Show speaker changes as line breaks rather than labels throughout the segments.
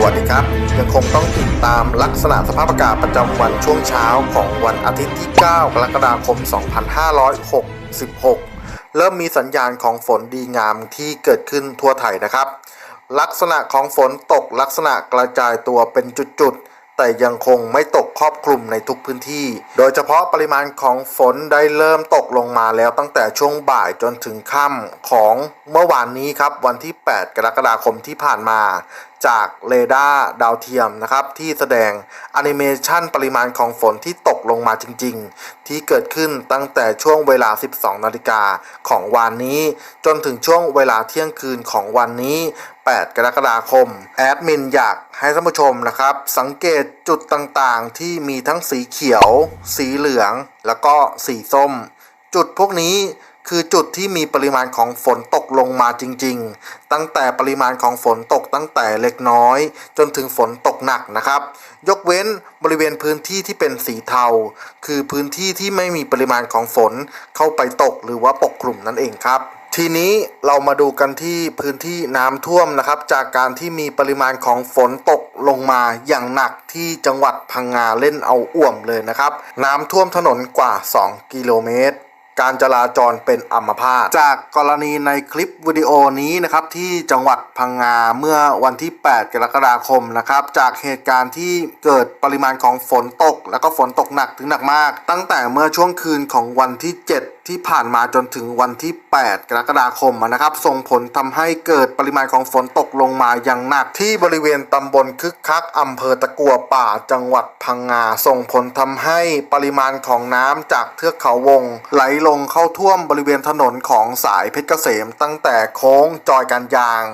วัสดีครับ ยังคงต้องติดตามลักษณะสภาพอากาศประจำวันช่วงเช้าของวันอาทิตย์ที่ 9 กรกฎาคม 2566 เริ่มมีสัญญาณของฝนดีงามที่เกิดขึ้นทั่วไทยนะครับ ลักษณะของฝนตกลักษณะกระจายตัวเป็นจุดๆ แต่ยังคงไม่ตกครอบคลุมในทุกพื้นที่ โดยเฉพาะปริมาณของฝนได้เริ่มตกลงมาแล้วตั้งแต่ช่วงบ่ายจนถึงค่ำของเมื่อวานนี้ครับวันที่ 8 กรกฎาคมที่ผ่านมา จากเรดาร์ดาวเทียมนะครับที่แสดงแอนิเมชันปริมาณของฝนที่ตกลงมาจริง ๆ ที่เกิดขึ้นตั้งแต่ช่วงเวลา 12 นาฬิกาของวันนี้ จนถึงช่วงเวลาเที่ยงคืนของวันนี้ 8 กรกฎาคม แอดมินอยากให้ท่านผู้ชมนะครับ สังเกตจุดต่างๆที่มีทั้งสีเขียว สีเหลือง แล้วก็สีส้ม จุดพวกนี้คือจุดที่มีปริมาณของฝนตกลงมาจริงๆ ตั้งแต่ปริมาณของฝนตกตั้งแต่เล็กน้อย จนถึงฝนตกหนักนะครับ ยกเว้นบริเวณพื้นที่ที่เป็นสีเทา คือพื้นที่ที่ไม่มีปริมาณของฝนเข้าไปตกหรือว่าปกคลุมนั่นเองครับ ทีนี้เรามาดูกันที่พื้นที่น้ำท่วมนะครับ จากการที่มีปริมาณของฝนตกลงมาอย่างหนักที่จังหวัดพังงาเล่นเอาอ่วมเลยนะครับ น้ำท่วมถนนกว่า 2 กิโลเมตร การจราจรเป็นอัมพาตจากกรณีในคลิปวิดีโอนี้นะครับที่จังหวัดพังงาเมื่อวันที่ 8 กรกฎาคมนะครับ จากเหตุการณ์ที่เกิดปริมาณของฝนตก แล้วก็ฝนตกหนักถึงหนักมาก ตั้งแต่เมื่อช่วงคืนของวันที่ 7ที่ผ่านมาจนถึงวันที่ 8 กรกฎาคมนะครับ ส่งผลทำให้เกิดปริมาณของฝนตกลงมาอย่างหนักที่บริเวณตำบลคึกคักอำเภอตะกัวป่าจังหวัดพังงา ส่งผลทำให้ปริมาณของน้ำจากเทือกเขาวง ไหลลงเข้าท่วมบริเวณถนนของสายเพชรเกษม ตั้งแต่โค้งจอยการยาง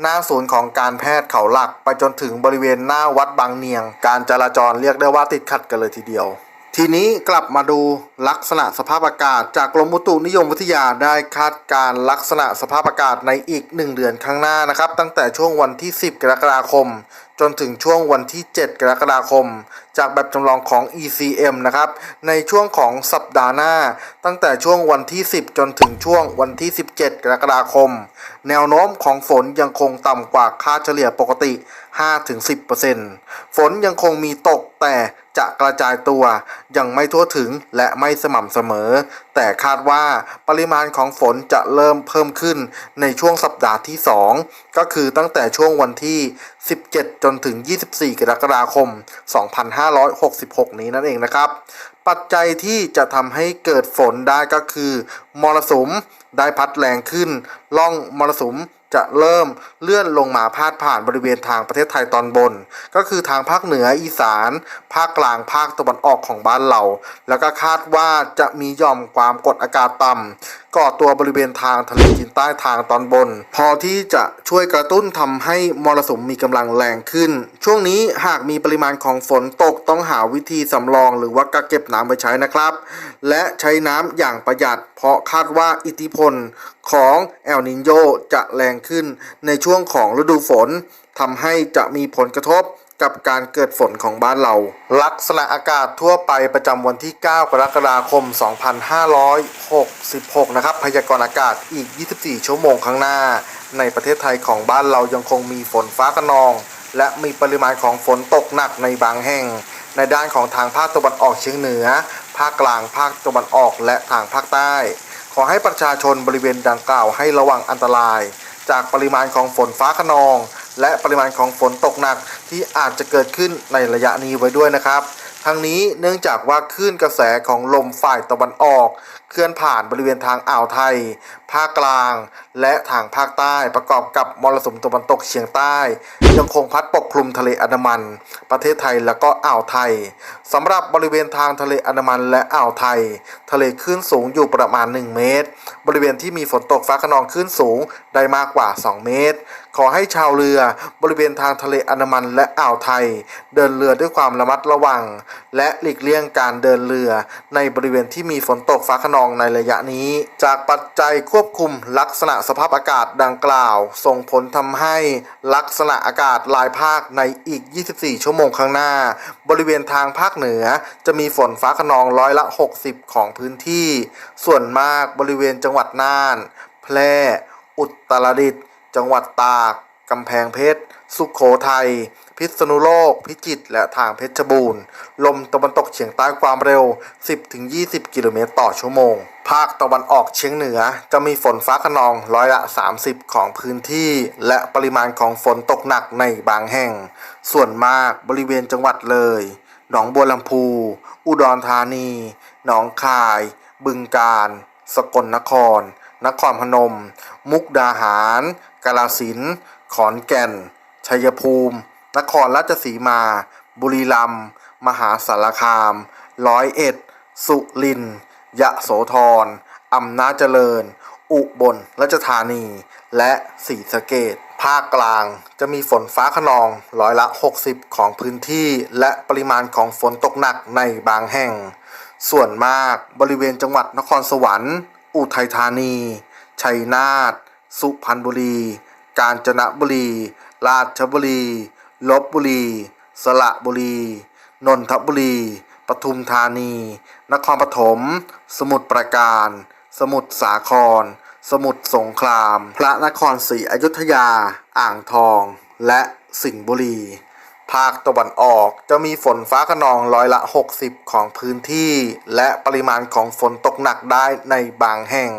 หน้าศูนย์ของการแพทย์เขาหลัก ไปจนถึงบริเวณหน้าวัดบางเนียง การจราจรเรียกได้ว่าติดขัดกันเลยทีเดียว ทีนี้กลับมาดูลักษณะสภาพอากาศ จากกรมอุตุนิยมวิทยาได้คาดการลักษณะสภาพอากาศในอีก 1 เดือนข้างหน้านะครับ ตั้งแต่ช่วงวันที่ 10 กรกฎาคม จนถึงช่วงวันที่ 7 กรกฎาคม จากแบบจำลองของ ECM นะครับ ในช่วงของสัปดาห์หน้า ตั้งแต่ช่วงวันที่ 10 จนถึงช่วงวันที่ 17 กรกฎาคม แนวโน้มของฝนยังคงต่ำกว่าค่าเฉลี่ยปกติ 5-10%ฝนยังคงมีตกแต่จะกระจายตัวยังไม่ทั่วถึงและไม่สม่ำเสมอ แต่คาดว่าปริมาณของฝนจะเริ่มเพิ่มขึ้นในช่วงสัปดาห์ที่ 2 ก็คือตั้งแต่ช่วงวันที่ 17 จนถึง 24 กรกฎาคม 2 5 2566 นี้นั่นเองนะครับ ปัจจัยที่จะทำให้เกิดฝนได้ก็คือ มรสุมได้พัดแรงขึ้นล่องมรสุม จะเริ่มเลื่อนลงมาพาดผ่านบริเวณทางประเทศไทยตอนบน ก็คือทางภาคเหนืออีสาน ภาคกลางภาคตะวันออกของบ้านเรา แล้วก็คาดว่าจะมีย่อมความกดอากาศต่ำก่อตัวบริเวณทางทะเลจีนใต้ทางตอนบน พอที่จะช่วยกระตุ้นทำให้มรสุมมีกำลังแรงขึ้น ช่วงนี้หากมีปริมาณของฝนตกต้องหาวิธีสำรอง หรือว่ากักเก็บน้ำไว้ใช้นะครับ และใช้น้ำอย่างประหยัด ราะคาดว่าอิทธิพลของแอลนินโยจะแรงขึ้นในช่วงของฤดูฝนทำให้จะมีผลกระทบกับการเกิดฝนของบ้านเรา ลักษณะอากาศทั่วไปประจำวันที่ 9 กรกฎาคม 2566 นะครับ พยากรณ์อากาศอีก 24 ชั่วโมงข้างหน้า ในประเทศไทยของบ้านเรายังคงมีฝนฟ้าคะนอง และมีปริมาณของฝนตกหนักในบางแห่ง ในด้านของทางภาคตะวันออกเฉียงเหนือ ภาคกลาง ภาคตะวันออก และทางภาคใต้ ขอให้ประชาชนบริเวณดังกล่าวให้ระวังอันตราย จากปริมาณของฝนฟ้าขนอง และปริมาณของฝนตกหนักที่อาจจะเกิดขึ้นในระยะนี้ไว้ด้วยนะครับทั้งนี้เนื่องจากว่าคลื่นกระแสของลมฝ่ายตะวันออก เคลื่อนผ่านบริเวณทางอ่าวไทย ภาคกลาง และทางภาคใต้ประกอบกับมรสุมตะวันตกเฉียงใต้ ยังคงพัดปกคลุมทะเลอันดามัน ประเทศไทยและก็อ่าวไทยสำหรับบริเวณทางทะเลอันดามันและอ่าวไทย ทะเลคลื่นสูงอยู่ประมาณ 1 เมตร บริเวณที่มีฝนตกฟ้าคะนองคลื่นสูงได้มากกว่า 2 เมตร ขอให้ชาวเรือบริเวณทางทะเลอันดามันและอ่าวไทย เดินเรือด้วยความระมัดระวัง และหลีกเลี่ยงการเดินเรือ ในบริเวณที่มีฝนตกฟ้าคะนองในระยะนี้ จากปัจจัยควบคุมลักษณะสภาพอากาศดังกล่าว ส่งผลทำให้ลักษณะอากาศหลายภาคในอีก 24 ชั่วโมงข้างหน้า บริเวณทางภาคเหนือจะมีฝนฟ้าคะนองร้อยละ 60 ของพื้นที่ ส่วนมากบริเวณจังหวัดน่าน แพร่ อุตรดิตถ์จังหวัดตากกำแพงเพชร สุขโขทัย พิษณุโลก พิจิตรและทางเพชรบูรณ์ ลมตะวันตกเฉียงใต้ความเร็ว 10-20 กิโลเมตรต่อชั่วโมง ภาคตะวันออกเฉียงเหนือ จะมีฝนฟ้าขนองร้อยละ 30 ของพื้นที่ และปริมาณของฝนตกหนักในบางแห่ง ส่วนมากบริเวณจังหวัดเลย หนองบัวลำพู อุดรธานี หนองคาย บึงกาฬ สกลนคร นครพนม มุกดาหาร กาฬสินขอนแก่น ชัยภูมิ นครราชสีมา บุรีรัมย์มหาสารคาม ร้อยเอ็ด สุรินทร์ยะโสธรอำนาจเจริญ อุบลราชธานี และศรีสะเกดภาคกลางจะมีฝนฟ้าขนองร้อยละ 60 ของพื้นที่ และปริมาณของฝนตกหนักในบางแห่ง ส่วนมากบริเวณจังหวัดนครสวรรค์ อุทัยธานี ชัยนาท สุพรรณบุรี กาญจนบุรี ราชบุรี ลบบุรี สระบุรี นนทบุรี ปทุมธานี นครปฐม สมุทรปราการ สมุทรสาคร สมุทรสงคราม พระนครศรีอยุธยา อ่างทอง และสิงห์บุรี ภาคตะวันออกจะมีฝนฟ้าขนองร้อยละ 60 ของพื้นที่ และปริมาณของฝนตกหนักได้ในบางแห่ง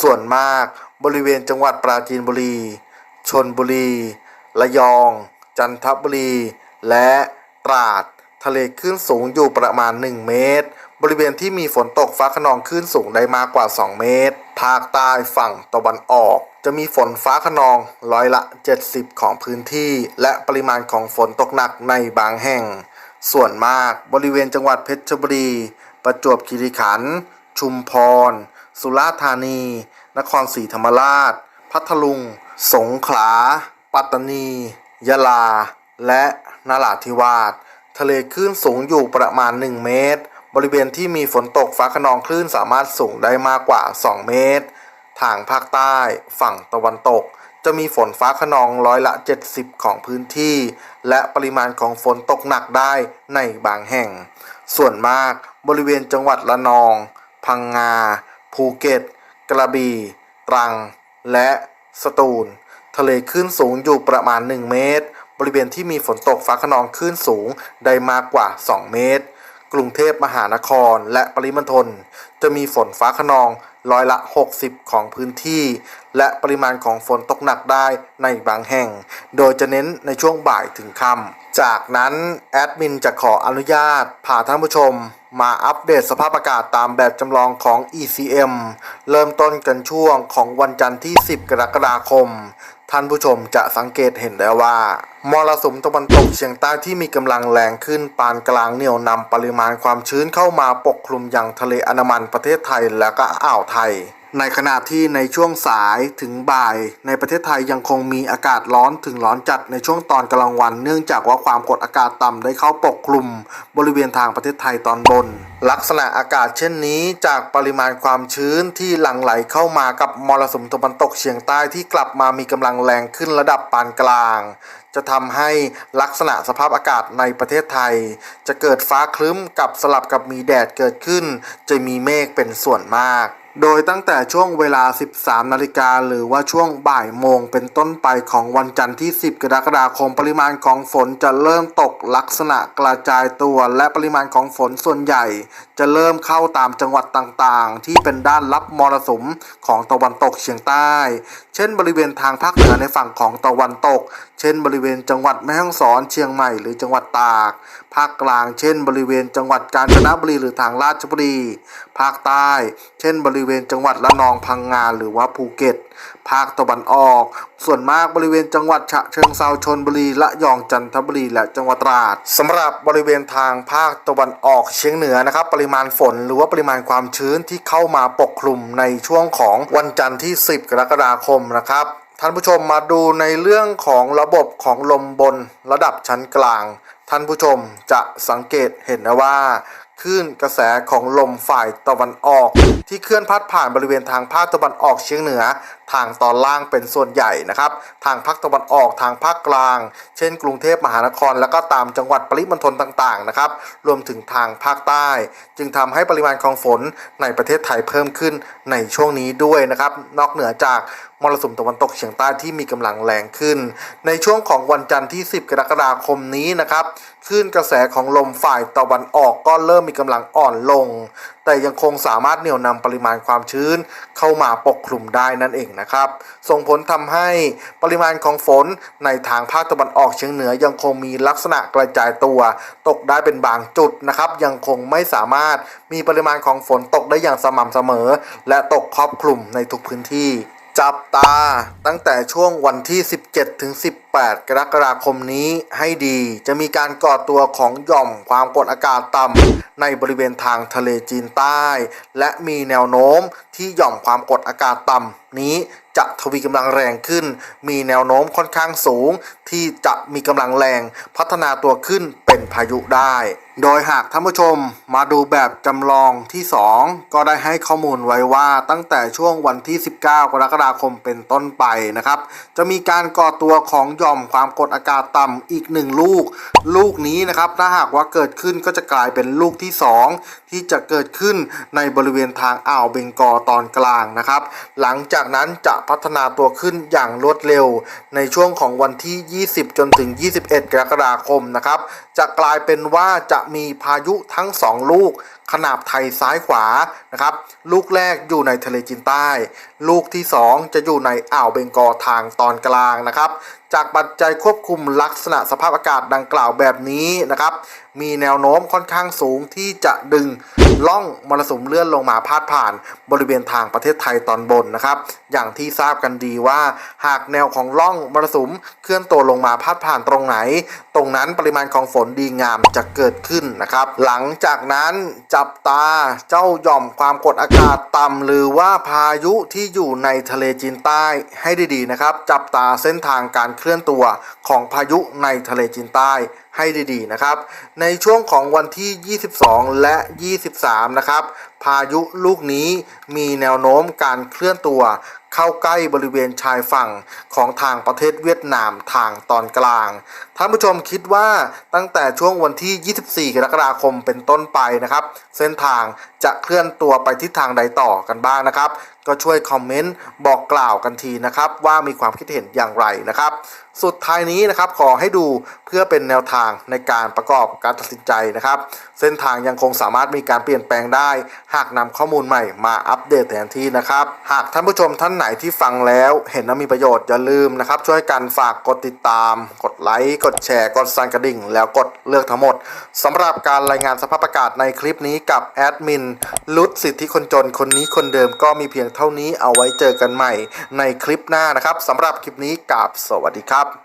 ส่วนมากบริเวณจังหวัดปราจีนบุรี ชนบุรี ระยอง จันทบุรี และตราด ทะเลคลื่นสูงอยู่ประมาณ 1 เมตร บริเวณที่มีฝนตกฟ้าขนองคลื่นสูงได้มากกว่า 2 เมตร ภาคใต้ฝั่งตะวันออก จะมีฝนฟ้าขนองร้อยละ 70 ของพื้นที่ และปริมาณของฝนตกหนักในบางแห่ง ส่วนมากบริเวณจังหวัดเพชรบุรี ประจวบคีรีขันธ์ชุมพร สุราษฎร์ธานี นครศรีธรรมราช พัทลุง สงขลา ปัตตานี ยะลา และนราธิวาสทะเลคลื่นสูงอยู่ประมาณ 1 เมตร บริเวณที่มีฝนตกฟ้าขนองคลื่นสามารถสูงได้มากกว่า 2 เมตร ทางภาคใต้ฝั่งตะวันตก จะมีฝนฟ้าขนองร้อยละ 70 ของพื้นที่ และปริมาณของฝนตกหนักได้ในบางแห่ง ส่วนมากบริเวณจังหวัดละนอง พังงา ภูเก็ต กระบี่ ตรัง และสตูล ทะเลคลื่นสูงอยู่ประมาณ 1 เมตร บริเวณที่มีฝนตกฟ้าขนองคลื่นสูงได้มากกว่า 2 เมตร กรุงเทพมหานครและปริมณฑลจะมีฝนฟ้าขนองร้อยละ 60 ของพื้นที่ และปริมาณของฝนตกหนักได้ในบางแห่ง โดยจะเน้นในช่วงบ่ายถึงค่ำจากนั้นแอดมินจะขออนุญาตพาท่านผู้ชม มาอัปเดตสภาพอากาศตามแบบจำลองของ ECM เริ่มต้นกันช่วงของวันจันทร์ที่ 10 กรกฎาคม ท่านผู้ชมจะสังเกตเห็นได้ว่ามรสุมตะวันตกเฉียงใต้ที่มีกำลังแรงขึ้นปานกลางเหนี่ยวนำปริมาณความชื้นเข้ามาปกคลุมยังทะเลอันดามันประเทศไทยและก็อ่าวไทย ในขณะที่ในช่วงสายถึงบ่ายในประเทศไทยยังคงมีอากาศร้อนถึงร้อนจัดในช่วงตอนกลางวัน เนื่องจากว่าความกดอากาศต่ำได้เข้าปกคลุม บริเวณทางประเทศไทยตอนบน ลักษณะอากาศเช่นนี้จากปริมาณความชื้นที่หลั่งไหลเข้ามากับมรสุมตะวันตกเฉียงใต้ที่กลับมามีกำลังแรงขึ้นระดับปานกลาง จะทำให้ลักษณะสภาพอากาศในประเทศไทย จะเกิดฟ้าครึ้มกับสลับกับมีแดดเกิดขึ้น จะมีเมฆเป็นส่วนมาก โดยตั้งแต่ช่วงเวลา 13 นาฬิกาหรือว่าช่วงบ่ายโมงเป็นต้นไปของวันจันทร์ที่ 10 กรกฎาคมปริมาณของฝนจะเริ่มตกลักษณะกระจายตัวและปริมาณของฝนส่วนใหญ่ จะเริ่มเข้าตามจังหวัดต่างๆ ที่เป็นด้านรับมรสุมของตะวันตกเฉียงใต้ เช่น บริเวณทางภาคเหนือในฝั่งของตะวันตก เช่น บริเวณจังหวัดแม่ฮ่องสอนเชียงใหม่หรือจังหวัดตาก ภาคกลาง เช่น บริเวณจังหวัดกาญจนบุรีหรือทางราชบุรี ภาคใต้ เช่นบริริเวณจังหวัดละนองพังงาหรือว่าภูเก็ต ภาคตะวันออก ส่วนมากบริเวณจังหวัดฉะเชิงเซาชนบุรีละยองจันทบุรีและจังหวัดตราดสำหรับบริเวณทางภาคตะวันออกเฉียงเหนือนะครับ ปริมาณฝนหรือว่าปริมาณความชื้นที่เข้ามาปกคลุมในช่วงของวันจันทร์ที่ 10 กรกฎาคมนะครับท่านผู้ชมมาดูในเรื่องของระบบของลมบนระดับชั้นกลาง ท่านผู้ชมจะสังเกตเห็นนะว่า คลื่นกระแสของลมฝ่ายตะวันออก ที่เคลื่อนพัดผ่านบริเวณทางภาคตะวันออกเฉียงเหนือทางตอนล่างเป็นส่วนใหญ่นะครับ ทางภาคตะวันออกทางภาคกลาง เช่น กรุงเทพมหานคร แล้วก็ตามจังหวัดปริมณฑลต่างๆนะครับ รวมถึงทางภาคใต้ จึงทำให้ปริมาณของฝนในประเทศไทยเพิ่มขึ้นในช่วงนี้ด้วยนะครับ นอกเหนือจากมรสุมตะวันตกเฉียงใต้ที่มีกำลังแรงขึ้น ในช่วงของวันจันทร์ที่ 10 กรกฎาคมนี้นะครับคลื่นกระแสของลมฝ่ายตะวันออกก็เริ่มมีกำลังอ่อนลง แต่ยังคงสามารถเหนี่ยวนำปริมาณความชื้นเข้ามาปกคลุมได้นั่นเองนะครับ ส่งผลทำให้ปริมาณของฝนในทางภาคตะวันออกเฉียงเหนือยังคงมีลักษณะกระจายตัว ตกได้เป็นบางจุดนะครับ ยังคงไม่สามารถมีปริมาณของฝนตกได้อย่างสม่ำเสมอ และตกครอบคลุมในทุกพื้นที่ จับตาตั้งแต่ช่วงวันที่ 17 ถึง 18 กรกฎาคมนี้ให้ดี จะมีการก่อตัวของหย่อมความกดอากาศต่ำในบริเวณทางทะเลจีนใต้ และมีแนวโน้มที่หย่อมความกดอากาศต่ำนี้จะทวีกำลังแรงขึ้น มีแนวโน้มค่อนข้างสูง ที่จะมีกำลังแรงพัฒนาตัวขึ้นเป็นพายุได้โดยหากท่านผู้ชมมาดูแบบจำลองที่ 2 ก็ได้ให้ข้อมูลไว้ว่าตั้งแต่ช่วงวันที่ 19 กรกฎาคมเป็นต้นไปนะครับ จะมีการก่อตัวของหย่อมความกดอากาศต่ำอีกหนึ่งลูก ลูกนี้นะครับถ้าหากว่าเกิดขึ้นก็จะกลายเป็นลูกที่ 2 ที่จะเกิดขึ้นในบริเวณทางอ่าวเบงกอตอนกลางนะครับ หลังจากนั้นจะพัฒนาตัวขึ้นอย่างรวดเร็ว ในช่วงของวันที่ 20 จนถึง 21 กรกฎาคมนะครับจะกลายเป็นว่าจะมีพายุทั้งสองลูกขนาบไทยซ้ายขวานะครับลูกแรกอยู่ในทะเลจีนใต้ ลูกที่ 2 จะอยู่ในอ่าวเบงกอทางตอนกลางนะครับ จากปัจจัยควบคุมลักษณะสภาพอากาศดังกล่าวแบบนี้นะครับมีแนวโน้มค่อนข้างสูงที่จะดึงล่องมรสุมเลื่อนลงมาพาดผ่านบริเวณทางประเทศไทยตอนบนนะครับ อย่างที่ทราบกันดีว่า หากแนวของล่องมรสุมเคลื่อนตัวลงมาพาดผ่านตรงไหน ตรงนั้นปริมาณของฝนดีงามจะเกิดขึ้นนะครับ หลังจากนั้นจับตาเจ้าหย่อมความกดอากาศต่ำหรือว่าพายุที่อยู่ในทะเลจีนใต้ให้ดีๆนะครับ จับตาเส้นทางการเคลื่อนตัวของพายุในทะเลจีนใต้ให้ดีๆนะครับ ในช่วงของวันที่ 22 และ 23 นะครับ พายุลูกนี้มีแนวโน้มการเคลื่อนตัว เข้าใกล้บริเวณชายฝั่งของทางประเทศเวียดนามทางตอนกลาง ท่านผู้ชมคิดว่าตั้งแต่ช่วงวันที่ 24 กรกฎาคมเป็นต้นไปนะครับ เส้นทางจะเคลื่อนตัวไปทิศทางใดต่อกันบ้างนะครับ ก็ช่วยคอมเมนต์บอกกล่าวกันทีนะครับ ว่ามีความคิดเห็นอย่างไรนะครับ สุดท้ายนี้นะครับขอให้ดูเพื่อเป็นแนวทางในการประกอบการตัดสินใจนะครับ เส้นทางยังคงสามารถมีการเปลี่ยนแปลงได้ หากนำข้อมูลใหม่มาอัปเดตแทนที่นะครับ หากท่านผู้ชมท่านไหนที่ฟังแล้วเห็นว่ามีประโยชน์อย่าลืมนะครับ ช่วยกันฝากกดติดตาม กดไลค์กดแชร์กดสั่นกระดิ่ง แล้วกดเลือกทั้งหมดสำหรับการรายงานสภาพอากาศในคลิปนี้กับแอดมินลุดสิทธิคนจนคนนี้คนเดิมก็มีเพียงเท่านี้เอาไว้เจอกันใหม่ในคลิปหน้านะครับสำหรับคลิปนี้กับสวัสดีครับ